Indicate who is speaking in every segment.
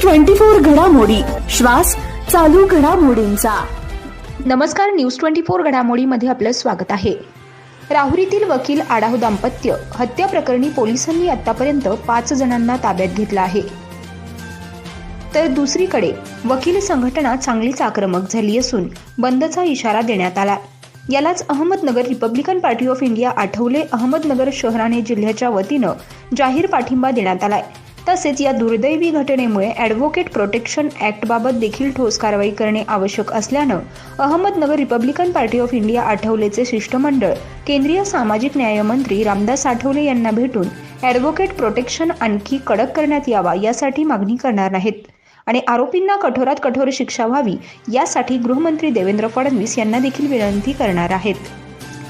Speaker 1: Twenty four घडामोडी. श्वास चालू घडामोडींचा.
Speaker 2: नमस्कार न्यूज ट्वेंटी फोर घडामोडीमध्ये आपलं स्वागत आहे. राहुरीतील वकील आडाव दाम्पत्य हत्या प्रकरणी पोलिसांनी आतापर्यंत पाच जणांना ताब्यात घेतलं आहे. तर दुसरीकडे वकील संघटना चांगलीच आक्रमक झाली असून बंदचा इशारा देण्यात आला. यालाच Ahmednagar Republican Party of India Athawale Ahmednagar शहराने जिल्ह्याच्या वतीनं जाहीर पाठिंबा देण्यात आलाय. तसेच या दुर्दैवी घटनेमुळे ॲडव्होकेट प्रोटेक्शन ॲक्टबाबत देखील ठोस कारवाई करणे आवश्यक असल्यानं Ahmednagar Republican Party of India आठवलेचे शिष्टमंडळ केंद्रीय सामाजिक न्यायमंत्री रामदास आठवले यांना भेटून ॲडव्होकेट प्रोटेक्शन आणखी कडक करण्यात यावा यासाठी मागणी करणार आहेत आणि आरोपींना कठोरात कठोर शिक्षा व्हावी यासाठी गृहमंत्री देवेंद्र फडणवीस यांना देखील विनंती करणार आहेत.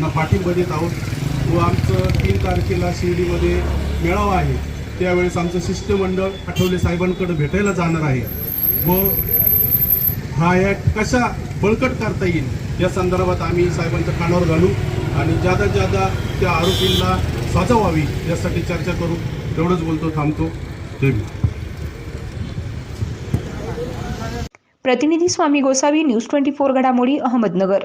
Speaker 3: पाठिंबा देत आहोत व आमचं तीन तारखेला शिर्डीमध्ये मेळावा आहे. त्यावेळेस आमचं शिष्टमंडळ आठवले साहेबांकडे भेटायला जाणार आहे. व हा ॲक्ट कशा बळकट करता येईल या संदर्भात आम्ही साहेबांच्या कानावर घालू आणि जादा जादा त्या आरोपींना सजा व्हावी यासाठी चर्चा करू एवढंच बोलतो थांबतो. जय
Speaker 2: प्रतिनिधी Swami Gosavi news twenty four घडामोडी अहमदनगर.